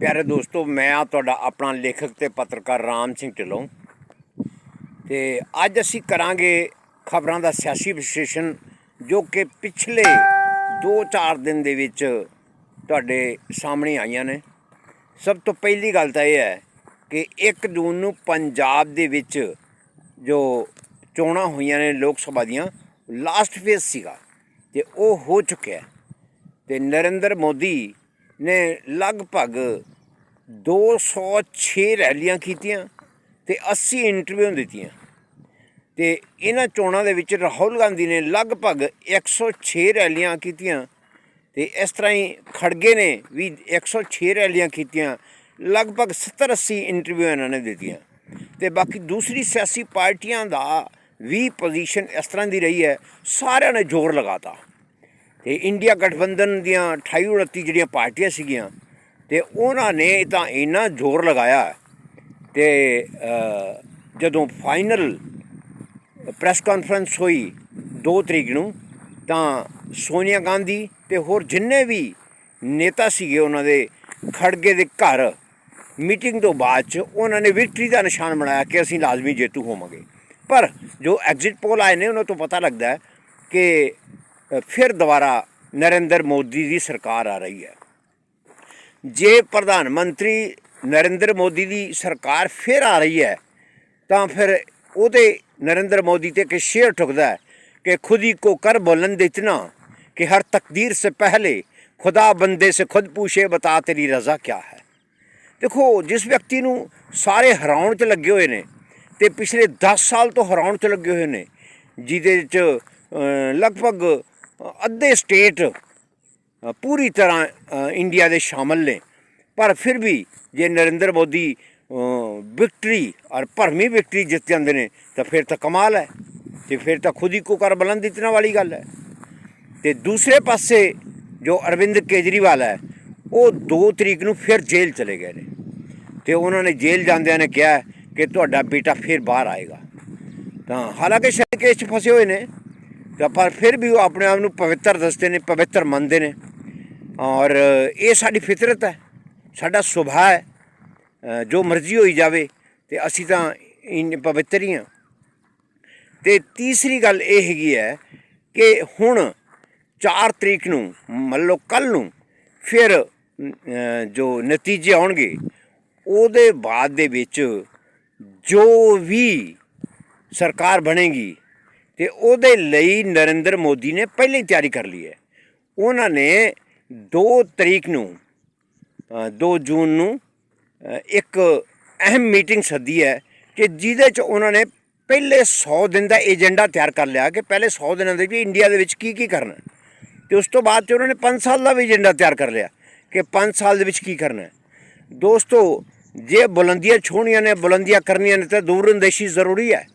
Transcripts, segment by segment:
ਪਿਆਰੇ ਦੋਸਤੋ, ਮੈਂ ਆ ਤੁਹਾਡਾ ਆਪਣਾ ਲੇਖਕ ਤੇ ਪੱਤਰਕਾਰ ਰਾਮ ਸਿੰਘ ਢਿੱਲੋਂ। ਤੇ ਅੱਜ ਅਸੀਂ ਕਰਾਂਗੇ ਖਬਰਾਂ ਦਾ ਸਿਆਸੀ ਵਿਸ਼ਲੇਸ਼ਣ, ਜੋ ਕਿ ਪਿਛਲੇ 2-4 ਦਿਨ ਦੇ ਵਿੱਚ ਤੁਹਾਡੇ ਸਾਹਮਣੇ ਆਈਆਂ ਨੇ। ਸਭ ਤੋਂ ਪਹਿਲੀ ਗੱਲ ਤਾਂ ਇਹ ਹੈ ਕਿ 1 ਜੂਨ ਨੂੰ ਪੰਜਾਬ ਦੇ ਵਿੱਚ ਜੋ ਚੋਣਾਂ ਹੋਈਆਂ ਨੇ ਲੋਕ ਸਭਾ ਦੀਆਂ, ਲਾਸਟ ਫੇਸ ਸੀਗਾ ਤੇ ਉਹ ਹੋ ਚੁੱਕਿਆ। ਹੈ ਤੇ ਨਰਿੰਦਰ ਮੋਦੀ ਨੇ ਲਗਭਗ 206 ਰੈਲੀਆਂ ਕੀਤੀਆਂ ਤੇ 80 ਇੰਟਰਵਿਊ ਦਿੱਤੀਆਂ। ਤੇ ਇਹਨਾਂ ਚੋਣਾਂ ਦੇ ਵਿੱਚ ਰਾਹੁਲ ਗਾਂਧੀ ਨੇ ਲਗਭਗ 106 ਰੈਲੀਆਂ ਕੀਤੀਆਂ ਤੇ ਇਸ ਤਰ੍ਹਾਂ ਹੀ ਖੜਗੇ ਨੇ ਵੀ 106 ਰੈਲੀਆਂ ਕੀਤੀਆਂ, ਲਗਭਗ 70 80 ਇੰਟਰਵਿਊ ਇਹਨਾਂ ਨੇ ਦਿੱਤੀਆਂ। ਤੇ ਬਾਕੀ ਦੂਸਰੀ ਸਿਆਸੀ ਪਾਰਟੀਆਂ ਦਾ ਵੀ ਪੋਜੀਸ਼ਨ ਇਸ ਤਰ੍ਹਾਂ ਦੀ ਰਹੀ ਹੈ, ਸਾਰਿਆਂ ਨੇ ਜ਼ੋਰ ਲਗਾਤਾ। ਤੇ ਇੰਡੀਆ ਗਠਬੰਧਨ ਦੀਆਂ 28 29 ਜਿਹੜੀਆਂ ਪਾਰਟੀਆਂ ਸੀਗੀਆਂ, ਤੇ ਉਹਨਾਂ ਨੇ ਤਾਂ ਇੰਨਾ ਜ਼ੋਰ ਲਗਾਇਆ ਤੇ ਜਦੋਂ ਫਾਈਨਲ ਪ੍ਰੈਸ ਕਾਨਫਰੰਸ ਹੋਈ 2 ਤਰੀਕ ਨੂੰ, ਤਾਂ ਸੋਨੀਆ ਗਾਂਧੀ ਤੇ ਹੋਰ ਜਿੰਨੇ ਵੀ ਨੇਤਾ ਸੀਗੇ ਉਹਨਾਂ ਦੇ ਖੜਗੇ ਦੇ ਘਰ ਮੀਟਿੰਗ ਤੋਂ ਬਾਅਦ ਚ ਉਹਨਾਂ ਨੇ ਵਿਕਟਰੀ ਦਾ ਨਿਸ਼ਾਨ ਬਣਾਇਆ ਕਿ ਅਸੀਂ ਲਾਜ਼ਮੀ ਜੇਤੂ ਹੋਵਾਂਗੇ। ਪਰ ਜੋ ਐਗਜ਼ਿਟ ਪੋਲ ਆਏ ਨੇ, ਉਹਨਾਂ ਤੋਂ ਪਤਾ ਲੱਗਦਾ ਹੈ ਕਿ ਫਿਰ ਦੁਬਾਰਾ ਨਰਿੰਦਰ ਮੋਦੀ ਦੀ ਸਰਕਾਰ ਆ ਰਹੀ ਹੈ। ਜੇ ਪ੍ਰਧਾਨ ਮੰਤਰੀ ਨਰਿੰਦਰ ਮੋਦੀ ਦੀ ਸਰਕਾਰ ਫਿਰ ਆ ਰਹੀ ਹੈ, ਤਾਂ ਫਿਰ ਉਹਦੇ ਨਰਿੰਦਰ ਮੋਦੀ ਤੇ ਕਿ ਸ਼ੇਰ ਠੁਕਦਾ ਹੈ ਕਿ ਖੁਦੀ ਕੋ ਕਰ ਬੋਲਨ ਦੇ ਇਤਨਾ ਕਿ ਹਰ ਤਕਦੀਰ ਸੇ ਪਹਿਲੇ ਖੁਦਾ ਬੰਦੇ ਸੇ ਖੁਦ ਪੁੱਛੇ ਬਤਾ ਤੇਰੀ ਰਜ਼ਾ ਕਿਆ ਹੈ। ਦੇਖੋ, ਜਿਸ ਵਿਅਕਤੀ ਨੂੰ ਸਾਰੇ ਹਰਾਉਣ 'ਚ ਲੱਗੇ ਹੋਏ ਨੇ ਤੇ ਪਿਛਲੇ 10 ਸਾਲ ਤੋਂ ਹਰਾਉਣ 'ਚ ਲੱਗੇ ਹੋਏ ਨੇ, ਜਿਹਦੇ 'ਚ ਲਗਭਗ ਅੱਧੇ ਸਟੇਟ ਪੂਰੀ ਤਰ੍ਹਾਂ ਇੰਡੀਆ ਦੇ ਸ਼ਾਮਲ ਨੇ। ਪਰ ਫਿਰ ਵੀ ਜੇ ਨਰਿੰਦਰ ਮੋਦੀ ਵਿਕਟਰੀ ਔਰ ਭਰਮੀ ਵਿਕਟਰੀ ਜਿੱਤ ਜਾਂਦੇ ਨੇ, ਤਾਂ ਫਿਰ ਤਾਂ ਕਮਾਲ ਹੈ। ਤੇ ਫਿਰ ਤਾਂ ਖੁਦ ਹੀ ਕੋ ਕਰ ਬੁਲੰਦ ਇਤਨਾ ਵਾਲੀ ਗੱਲ ਹੈ। ਤੇ ਦੂਸਰੇ ਪਾਸੇ ਜੋ ਅਰਵਿੰਦ ਕੇਜਰੀਵਾਲ ਹੈ, ਉਹ 2 ਤਰੀਕ ਨੂੰ ਫਿਰ ਜੇਲ੍ਹ ਚਲੇ ਗਏ ਨੇ। ਤੇ ਉਹਨਾਂ ਨੇ ਜੇਲ੍ਹ ਜਾਂਦਿਆਂ ਨੇ ਕਿਹਾ ਕਿ ਤੁਹਾਡਾ ਬੇਟਾ ਫਿਰ ਬਾਹਰ ਆਏਗਾ। ਤਾਂ ਹਾਲਾਂਕਿ ਸ਼ਾਇਦ ਕੇਸ 'ਚ ਫਸੇ ਹੋਏ ਨੇ। ਪਰ ਫਿਰ ਵੀ ਉਹ ਆਪਣੇ ਆਪ ਨੂੰ ਪਵਿੱਤਰ ਦੱਸਦੇ ਨੇ, ਪਵਿੱਤਰ ਮੰਨਦੇ ਨੇ। ਔਰ ਇਹ ਸਾਡੀ ਫਿਤਰਤ ਹੈ, ਸਾਡਾ ਸੁਭਾਅ ਹੈ। ਜੋ ਮਰਜ਼ੀ ਹੋਈ ਜਾਵੇ, ਤੇ ਅਸੀਂ ਤਾਂ ਇੰਨੇ ਪਵਿੱਤਰ ਹੀ ਹਾਂ। ਤੇ ਤੀਸਰੀ ਗੱਲ ਇਹ ਹੈਗੀ ਹੈ ਕਿ ਹੁਣ 4 ਤਰੀਕ ਨੂੰ, ਮੰਨ ਲਓ ਕੱਲ ਨੂੰ, ਫਿਰ ਜੋ ਨਤੀਜੇ ਆਉਣਗੇ, ਉਹਦੇ ਬਾਅਦ ਦੇ ਵਿੱਚ ਜੋ ਵੀ ਸਰਕਾਰ ਬਣੇਗੀ ਤੇ ਉਹਦੇ ਲਈ ਨਰਿੰਦਰ ਮੋਦੀ ਨੇ ਪਹਿਲਾਂ ਹੀ ਤਿਆਰੀ ਕਰ ਲਈ ਹੈ। ਉਹਨਾਂ ਨੇ 2 ਤਰੀਕ ਨੂੰ ਅ, 2 ਜੂਨ ਨੂੰ ਇੱਕ ਅਹਿਮ ਮੀਟਿੰਗ ਸੱਦੀ ਹੈ ਕਿ ਜਿਹਦੇ ਚ ਉਹਨਾਂ ਨੇ ਪਹਿਲੇ 100 ਦਿਨ ਦਾ ਏਜੰਡਾ ਤਿਆਰ ਕਰ ਲਿਆ ਕਿ ਪਹਿਲੇ 100 ਦਿਨਾਂ ਦੇ ਵਿੱਚ ਇੰਡੀਆ ਦੇ ਵਿੱਚ ਕੀ ਕੀ ਕਰਨਾ। ਹੈ। ਤੇ ਉਸ ਤੋਂ ਬਾਅਦ ਚ ਉਹਨਾਂ ਨੇ 5 ਸਾਲ ਦਾ ਵੀ ਏਜੰਡਾ ਤਿਆਰ ਕਰ ਲਿਆ ਕਿ 5 ਸਾਲ ਦੇ ਵਿੱਚ ਕੀ ਕਰਨਾ। ਦੋਸਤੋ ਜੇ ਬੁਲੰਦੀਆਂ ਛੋਣੀਆਂ ਨੇ ਬੁਲੰਦੀਆਂ ਕਰਨੀਆਂ ਨੇ ਤਾਂ ਦੂਰਅੰਦੇਸ਼ੀ ਜ਼ਰੂਰੀ ਹੈ।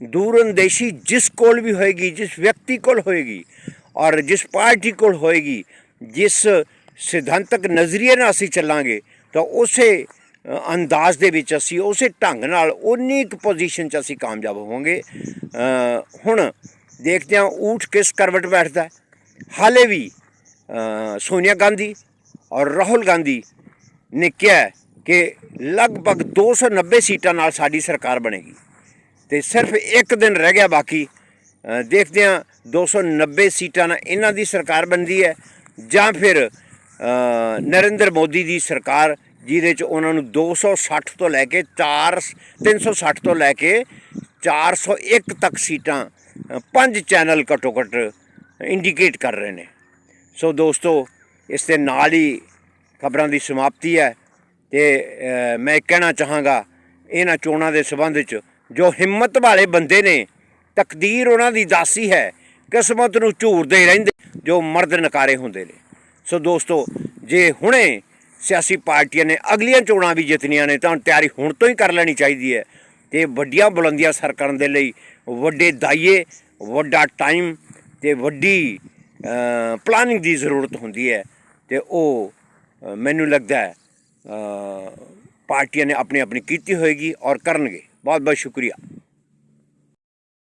ਦੂਰਅੰਦੇਸ਼ੀ ਜਿਸ ਕੋਲ ਵੀ ਹੋਏਗੀ, ਜਿਸ ਵਿਅਕਤੀ ਕੋਲ ਹੋਏਗੀ ਔਰ ਜਿਸ ਪਾਰਟੀ ਕੋਲ ਹੋਏਗੀ, ਜਿਸ ਸਿਧਾਂਤਕ ਨਜ਼ਰੀਏ ਨਾਲ ਅਸੀਂ ਚੱਲਾਂਗੇ, ਤਾਂ ਉਸੇ ਅੰਦਾਜ਼ ਦੇ ਵਿੱਚ ਅਸੀਂ ਉਸੇ ਢੰਗ ਨਾਲ ਉਨੀ ਇੱਕ ਪੋਜੀਸ਼ਨ 'ਚ ਅਸੀਂ ਕਾਮਯਾਬ ਹੋਵਾਂਗੇ। ਹੁਣ ਦੇਖਦੇ ਹਾਂ ਊਠ ਕਿਸ ਕਰਵਟ ਬੈਠਦਾ ਹਾਲੇ ਵੀ ਸੋਨੀਆ ਗਾਂਧੀ ਔਰ ਰਾਹੁਲ ਗਾਂਧੀ ਨੇ ਕਿਹਾ ਕਿ ਲਗਭਗ 290 ਸੀਟਾਂ ਨਾਲ ਸਾਡੀ ਸਰਕਾਰ ਬਣੇਗੀ। ਤੇ ਸਿਰਫ ਇੱਕ ਦਿਨ ਰਹਿ ਗਿਆ ਬਾਕੀ। ਅ, ਦੇਖਦੇ ਹਾਂ 290 ਸੀਟਾਂ ਨਾਲ ਇਹਨਾਂ ਦੀ ਸਰਕਾਰ ਬਣਦੀ ਹੈ ਜਾਂ ਫਿਰ ਨਰਿੰਦਰ ਮੋਦੀ ਦੀ ਸਰਕਾਰ ਜਿਹਦੇ ਚ ਉਹਨਾਂ ਨੂੰ 260 ਤੋਂ ਲੈ ਕੇ 4 360 ਤੋਂ ਲੈ ਕੇ 401 ਤੱਕ ਸੀਟਾਂ ਪੰਜ ਚੈਨਲ ਘੱਟੋ ਘੱਟ ਇੰਡੀਕੇਟ ਕਰ ਰਹੇ ਨੇ। ਸੋ ਦੋਸਤੋ ਇਸ ਦੇ ਨਾਲ ਹੀ ਖਬਰਾਂ ਦੀ ਸਮਾਪਤੀ ਹੈ ਤੇ ਮੈਂ ਕਹਿਣਾ ਚਾਹਾਂਗਾ ਇਹਨਾਂ ਚੋਣਾਂ ਦੇ ਸਬੰਧ ਵਿੱਚ ਜੋ ਹਿੰਮਤ ਵਾਲੇ ਬੰਦੇ ਨੇ, ਤਕਦੀਰ ਉਹਨਾਂ ਦੀ ਦਾਸੀ ਹੈ, ਕਿਸਮਤ ਨੂੰ ਝੂਰਦੇ ਰਹਿੰਦੇ, ਜੋ ਮਰਦ ਨਕਾਰੇ ਹੁੰਦੇ ਨੇ। ਸੋ ਦੋਸਤੋ, ਜੇ ਹੁਣੇ ਸਿਆਸੀ ਪਾਰਟੀਆਂ ਨੇ ਅਗਲੀਆਂ ਚੋਣਾਂ ਵੀ ਜਿੱਤਣੀਆਂ ਨੇ, ਤਾਂ ਤਿਆਰੀ ਹੁਣ ਤੋਂ ਹੀ ਕਰ ਲੈਣੀ ਚਾਹੀਦੀ ਹੈ ਤੇ ਵੱਡੀਆਂ ਬੁਲੰਦੀਆਂ ਸਰ ਕਰਨ ਦੇ ਲਈ ਵੱਡੇ ਦਾਈਏ ਵੱਡਾ ਟਾਈਮ ਤੇ ਵੱਡੀ ਪਲਾਨਿੰਗ ਦੀ ਜ਼ਰੂਰਤ ਹੁੰਦੀ ਹੈ ਤੇ ਉਹ ਮੈਨੂੰ ਲੱਗਦਾ ਹੈ ਪਾਰਟੀਆਂ ਨੇ ਆਪਣੀ ਆਪਣੀ ਕੀਤੀ ਹੋਏਗੀ ਔਰ ਕਰਨਗੇ। बहुत बहुत शुक्रिया